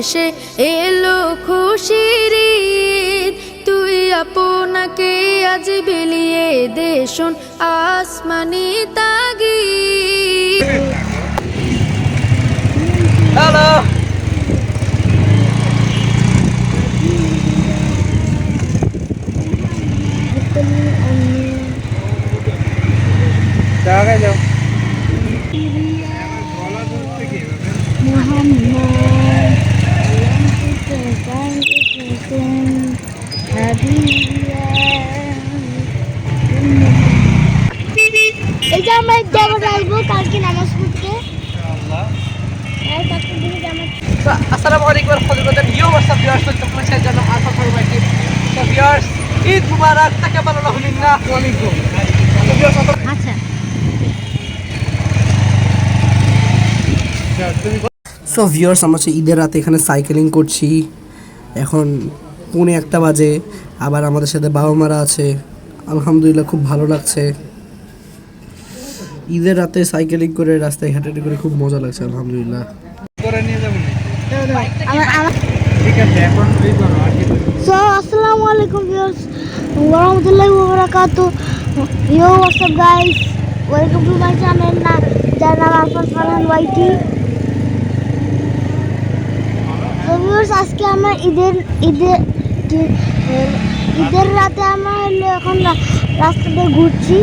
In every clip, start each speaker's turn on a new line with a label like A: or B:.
A: শেষে এলো খুশির। তুই আপনাকে আজ বিলিয়ে দেশন আসমানি তাগি
B: হ্যালো। জায়গায় যাও।
C: এই আমরা যাব আসব কালকে নামাজ পড়তে।
B: আসসালামু আলাইকুম ইউ হোয়াটসঅ্যাপ ভিউয়ার্স ফরমাইটি সো ভিউয়ার্স ঈদ মুবারক
C: আচ্ছা।
D: সো আমরা হচ্ছে ঈদের রাতে এখানে সাইকেলিং করছি। এখন পৌনে একটা বাজে। আবার আমাদের সাথে বাবা মারা আছে। আলহামদুলিল্লাহ খুব ভালো লাগছে। ঈদের রাতে সাইকেলিং করে রাস্তায় হাঁটাহাঁটি করে খুব মজা লাগছে আলহামদুলিল্লাহ।
B: ঠিক আছে এখন
C: সো আসসালামু আলাইকুম ভিউয়ার্স ওয়া রাহমাতুল্লাহি ওয়া বারাকাতু। Yo what's up guys welcome to my channel না যার নাম আলফা ফারহান ওয়াইটি তো ভিউয়ার্স আজকে আমরা ঈদের ঈদের ঈদের রাতে আমরা এখন রাস্তাতে ঘুরছি।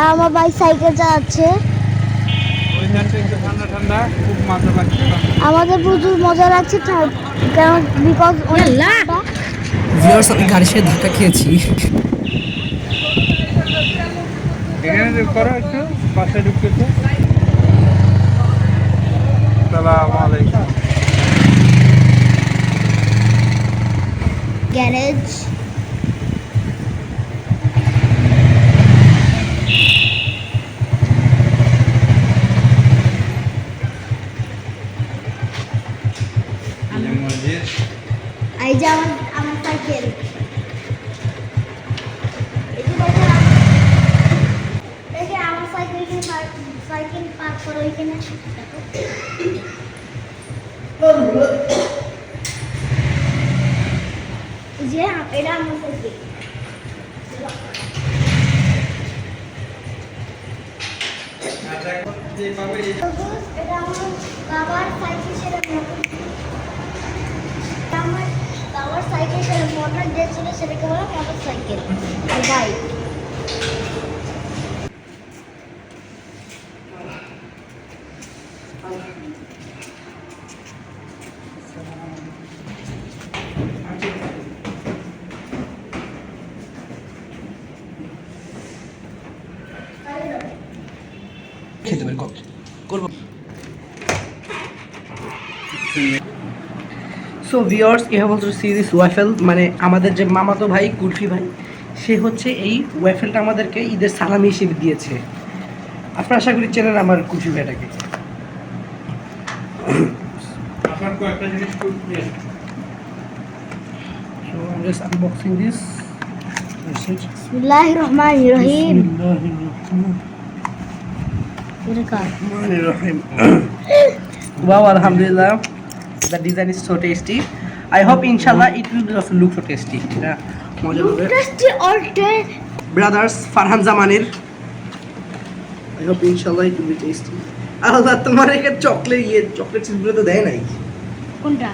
C: আর আমার ভাই সাইকেল চালাচ্ছে
B: ওইখানটা একটু ঠান্ডা ঠান্ডা খুব মজা লাগছে
C: আমাদের প্রচুর মজা লাগছে কারণ বিকজ।
D: ভিউয়ার্স আমি গাড়ির সাথে ধাক্কা খেয়েছি।
B: এখানে যে করো একটু পাশে ঢুকতেছে সালাম আলাইকুম।
C: গ্যারেজ যে আমার আমার সাইকেল আমার- সাইকেল সাইকেল পার্ক করো এই যে এটা আমার সাইকেল আমার বাবার সাইকেল সেটা নতুন আমার বাবার মোটর যে ছিল সেটাকে বলা motorcycle R
D: bike so viewers you have also see this waffle মানে আমাদের যে মামাতো ভাই কুলফি ভাই সে হচ্ছে এই ওয়াফেলটা আমাদেরকে ঈদের সালামি হিসেবে দিয়েছে। আপনারা আশা করি চেনেন আমার কুলফি ভাইটাকে.
C: বিসমিল্লাহির রহমানির রহিম।
D: Alhamdulillah. The design is so tasty. I hope inshallah it will also look so tasty. এটা মজা হবে
C: tasty all taste
D: brothers Farhan জামানের I hope ইনশাল্লাহ ইট উইল বি তোমার এখানে চকলেট ইয়ে চকলেট চিপগুলো তো দেয় নাই
C: কোনটা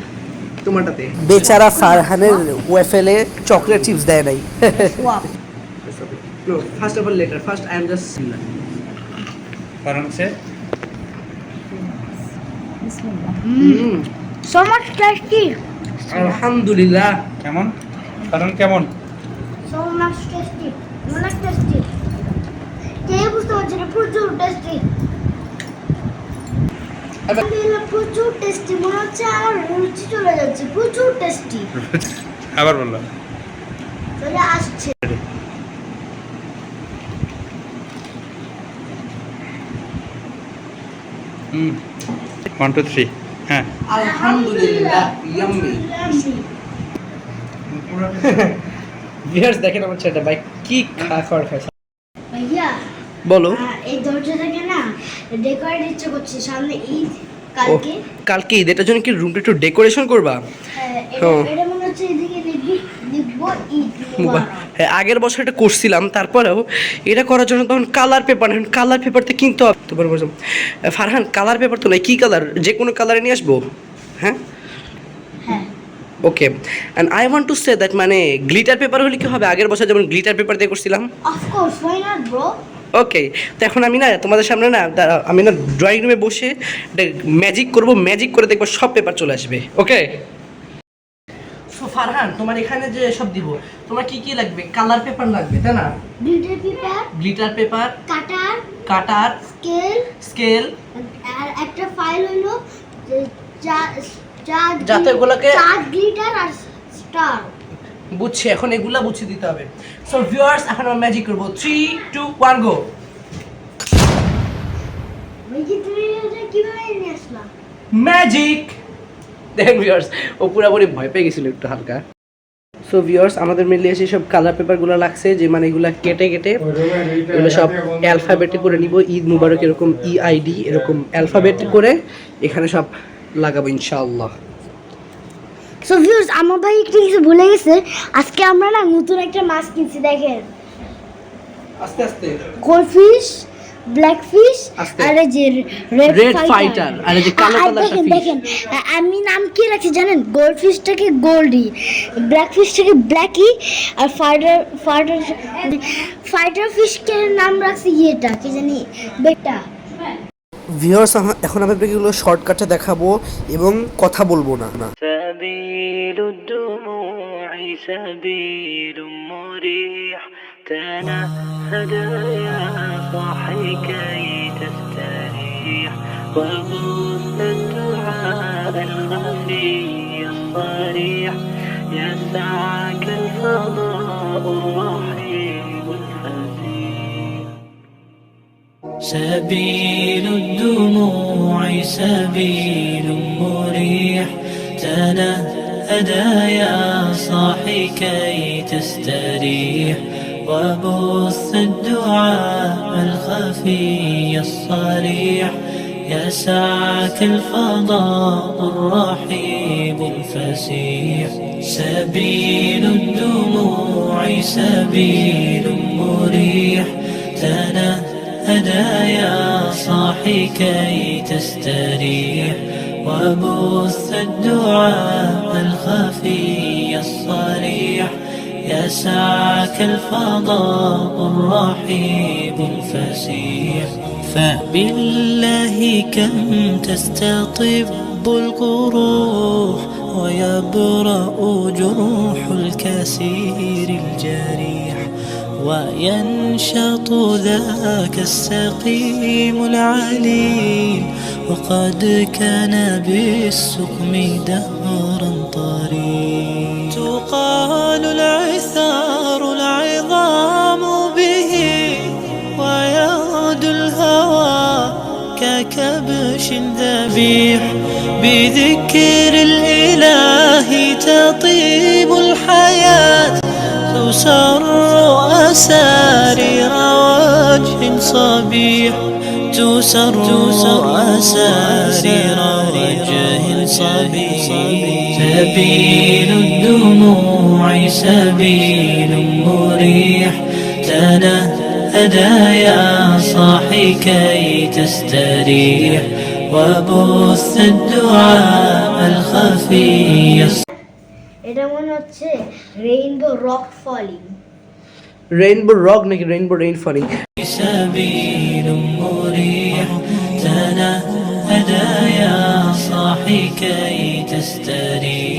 D: তোমারটাতে বেচারা ফারহানের ওয়েফেলে চকলেট চিপস দেয় নাই No, first of all later. First I am just
B: কারণ সে
D: mm.
C: সো মাচ টেস্টি
D: আলহামদুলিল্লাহ।
B: কেমন? কারণ কেমন?
C: সো মাচ টেস্টি অনেক টেস্টি কে বুঝতে পারছি না প্রচুর টেস্টি প্রচুর টেস্টি মনে হচ্ছে আমার রুচি চলে যাচ্ছে। প্রচুর টেস্টি
B: আবার বললাম।
C: চলে আসছে।
D: হুম।
B: ওয়ান টু থ্রি হ্যাঁ।
D: আলহামদুলিল্লাহ ইয়াম্মি। ভিউয়ার্স দেখেন আমার ছেলেটা ভাই কি খা খাওয়ার খাইছে।
C: ভাইয়া
D: বলো।
C: এই দরজাটাকে না ডেকোরেট ইচ্ছে করছে সামনে ঈদ কালকে।
D: কালকে ঈদ এটার জন্য কি রুমটা একটু ডেকোরেশন করবা?
C: হ্যাঁ, এটা-
D: হ্যাঁ।
C: মনে হচ্ছে এদিকে লিখবি লিখব ঈদ।
D: হ্যাঁ আগের বছর এটা করছিলাম তারপরেও এটা করার জন্য তখন কালার পেপার কালার পেপারতে কিনতে হবে। তোমার বলছিলাম ফারহান কালার পেপার তো নয় কী কালার যে কোনো কালারে নিয়ে আসব? হ্যাঁ? Okay and I want to say that মানে গ্লিটার পেপার হলে কি হবে? আগের বছর যেমন গ্লিটার পেপার দিয়ে করছিলাম। ওকে তো এখন আমি না তোমাদের সামনে না আমি না ড্রয়িং রুমে বসে ম্যাজিক করব ম্যাজিক করে দেখব সব পেপার চলে আসবে। ওকে ফারহান তোমার এখানে যে সব দিব তোমার কি কি লাগবে? কালার পেপার লাগবে তাই না?
C: Glitter paper
D: glitter paper
C: cutter
D: cutter
C: scale
D: scale
C: আর একটা ফাইল হলো
D: যাতে ওগুলোকে-
C: চার গ্লিটার আর স্টার
D: বুঝছি এখন এগুলা বুঝিয়ে দিতে হবে। সো ভিউয়ার্স এখন আমরা ম্যাজিক করব। থ্রি টু ওয়ান গো
C: এটা কীভাবে নিয়ে আসলাম?
D: ম্যাজিক দেখেন ভিউয়ার্স ও পুরোপুরি ভয় পেয়ে গেছিল একটু হালকা। সো ভিউয়ার্স আমাদের মিলে এসে সব কালার পেপারগুলো লাগছে যে মানে এগুলা কেটে কেটে এগুলো সব অ্যালফাবেটে করে নিব ঈদ মুবারক এরকম ই আইডি এরকম অ্যালফাবেট করে এখানে সব লাগাবো ইনশাআল্লাহ।
C: সো ভিউয়ার্স আমার ভাই একটু কিছু ভুলে গেছে আজকে আমরা না নতুন একটা মাছ কিনছি দেখেন।
D: আস্তে আস্তে।
C: গোল্ডফিশ ব্ল্যাক ফিশ
D: আস্তে।
C: আর এই যে রেড
D: Red fighter, আর এই যে কালো কালো একটা
C: দেখেন
D: fish।
C: দেখেন আ- আমি নাম কি রাখছি জানেন গোল্ড ফিশটাকে গোল্ডি ব্ল্যাক ফিশটাকে ব্ল্যাকি আর ফাইটার ফাইটার ফাইটার ফিশকে নাম রাখছি ইয়েটা কি জানি বেটা
D: ভিউয়ার্স এখন আমি আপনাকে এগুলো শর্টকাটে দেখাবো এবং কথা বলবো না না
E: سبيل الدموع سبيل مريح تنهد يا صاحي كي تستريح وبث الدعاء الخفي الصريح. يسعك الفضاء الرحيم الفسيح سبيل الدموع سبيل مريح. تنهدى يا صاحي كي تستريح. وبث الدعاء الخفي الصريح. يسعك الفضاء الرحيب الفسيح. سبيل الدموع سبيل مريح. تنهدى يا صاحي كي تستريح. وبث الدعاء الخفي يسعك الفضاء الرحيب الفسيح فبالله كم تستطب القروح ويبرأ جروح الكسير الجريح وينشط ذاك السقيم العليل وقد كان بالسقم دهرا طريق تقال العثار العظام به ويغدو الهوى ككبش ذبيح بذكر الإله تطيب الحياة تسر أسارير وجه صبيح تسر أسارير وجه صبيح. سبيل الدموع. سبيل مريح تنهدى يا صاحي كي تستريح وبث الدعاء الخفي
C: এটা মনে হচ্ছে rainbow rock falling
D: rainbow rock নাকি রেইনবো রেইন ফলিং
E: سبيل مريح تنهدى يا صاحي كي تستريح